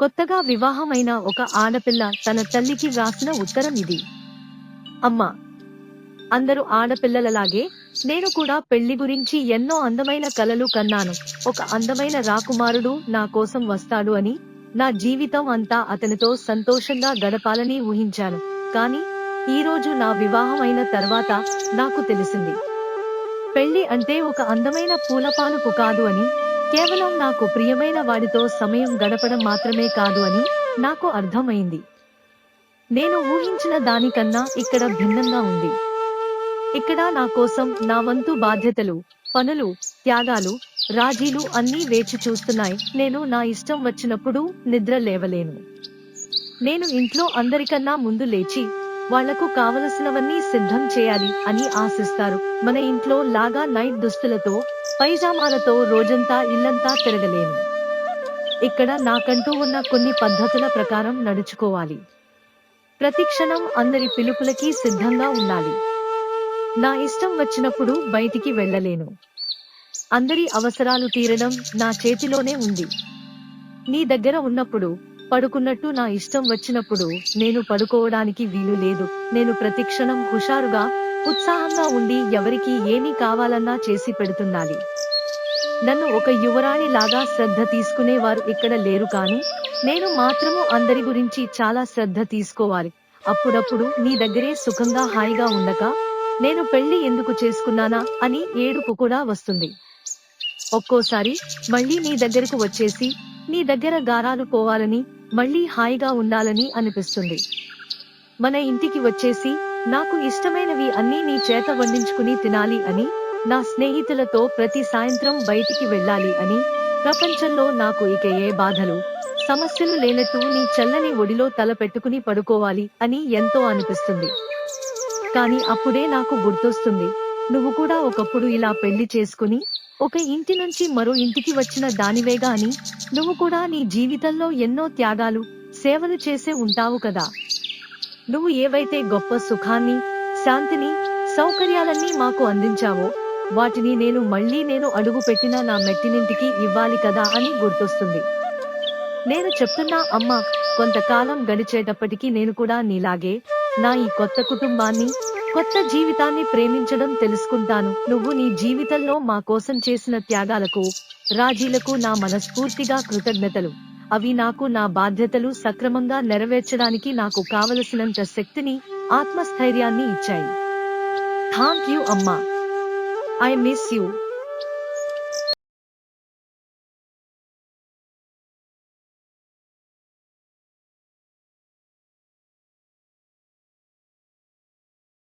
కొత్తగా వివాహమైన ఒక ఆడపిల్ల తన తల్లికి వ్రాసిన ఉత్తరం ఇది. అమ్మా అందరూ ఆడపిల్లలలాగే నేను కూడా పెళ్ళి గురించి ఎన్నో అందమైన కలలు కన్నాను. ఒక అందమైన రాకుమారుడు నా కోసం వస్తాడు అని నా జీవితం అంతా అతనితో సంతోషంగా గడపాలని ఊహించాను. కానీ ఈ రోజు నా వివాహం అయిన తర్వాత నాకు తెలిసింది. పెళ్ళి అంటే ఒక అందమైన పూలపానుపు కాదు అని కేవలం నాకు ప్రియమైన వాడితో సమయం గడపడం మాత్రమే కాదు అని నాకు అర్థమైంది. నేను ఊహించిన దానికన్నా ఇక్కడ భిన్నంగా ఉంది. ఇక్కడ నా కోసం నా వంతు బాధ్యతలు పనులు త్యాగాలు రాజీలు అన్నీ వేచి చూస్తున్నాయి. నేను నా ఇష్టం వచ్చినప్పుడు నిద్ర లేవలేను. నేను ఇంట్లో అందరికన్నా ముందు లేచి వాళ్ళకు కావలసినవన్నీ సిద్ధం చేయాలి అని ఆశిస్తారు. మన ఇంట్లో లాగా నైట్ దుస్తులతో పైజామాలతో రోజంతా ఇల్లంతా తిరగలేను. ఇక్కడ నాకంటూ ఉన్న కొన్ని పద్ధతుల ప్రకారం నడుచుకోవాలి. ప్రతిక్షణం అందరి పిలుపులకి సిద్ధంగా ఉండాలి. నా ఇష్టం వచ్చినప్పుడు బయటికి వెళ్ళలేను. అందరి అవసరాలు తీరడం నా చేతిలోనే ఉంది. నీ దగ్గర ఉన్నప్పుడు పడుకున్నట్టు నా ఇష్టం వచ్చినప్పుడు నేను పడుకోవడానికి వీలు లేదు. నేను ప్రతిక్షణం హుషారుగా ఉత్సాహంగా ఉండి ఎవరికి ఏమి కావాలన్నా చేసి పెడుతున్నాలి నన్ను ఒక యువరాణి లాగా శ్రద్ధ తీసుకునేవారు ఇక్కడ లేరు కానీ నేను మాత్రము అందరి గురించి చాలా శ్రద్ధ తీసుకోవాలి. అప్పుడప్పుడు నీ దగ్గరే సుఖంగా హాయిగా ఉండక నేను పెళ్ళి ఎందుకు చేసుకున్నానా అని ఏడుపు కూడా వస్తుంది. ఒక్కోసారి మళ్ళీ నీ దగ్గరకు వచ్చేసి నీ దగ్గర గారాలు పోవాలని మళ్ళీ హాయిగా ఉండాలని అనిపిస్తుంది. మన ఇంటికి వచ్చేసి నాకు ఇష్టమైనవి అన్నీ నీ చేత వండించుకుని తినాలి అని నా స్నేహితులతో ప్రతి సాయంత్రం బయటికి వెళ్ళాలి అని ప్రపంచంలో నాకు ఇక ఏ బాధలు సమస్యలు లేనట్టు నీ చల్లని ఒడిలో తల పెట్టుకుని పడుకోవాలి అని ఎంతో అనిపిస్తుంది. కానీ అప్పుడే నాకు గుర్తొస్తుంది నువ్వు కూడా ఒకప్పుడు ఇలా పెళ్ళి చేసుకుని ఒక ఇంటి నుంచి మరో ఇంటికి వచ్చిన దానివేగా అని నువ్వు కూడా నీ జీవితంలో ఎన్నో త్యాగాలు సేవలు చేసే ఉంటావు కదా. నువ్వు ఏవైతే గొప్ప సుఖాన్ని శాంతిని సౌకర్యాలన్నీ మాకు అందించావో వాటిని నేను మళ్ళీ నేను అడుగు పెట్టిన నా మెట్టినింటికి ఇవ్వాలి కదా అని గుర్తొస్తుంది. నేను చెప్తున్నా అమ్మ కొంతకాలం గడిచేటప్పటికి నేను కూడా నీలాగే నా ఈ కొత్త కుటుంబాన్ని కొత్త జీవితాన్ని ప్రేమించడం తెలుసుకుంటాను. నువ్వు నీ జీవితంలో మా కోసం చేసిన త్యాగాలకు రాజీలకు నా మనస్ఫూర్తిగా కృతజ్ఞతలు. అవి నాకు నా బాధ్యతలు సక్రమంగా నెరవేర్చడానికి నాకు కావలసినంత శక్తిని ఆత్మస్థైర్యాన్ని ఇచ్చాయి. థ్యాంక్ యూ అమ్మా. I miss you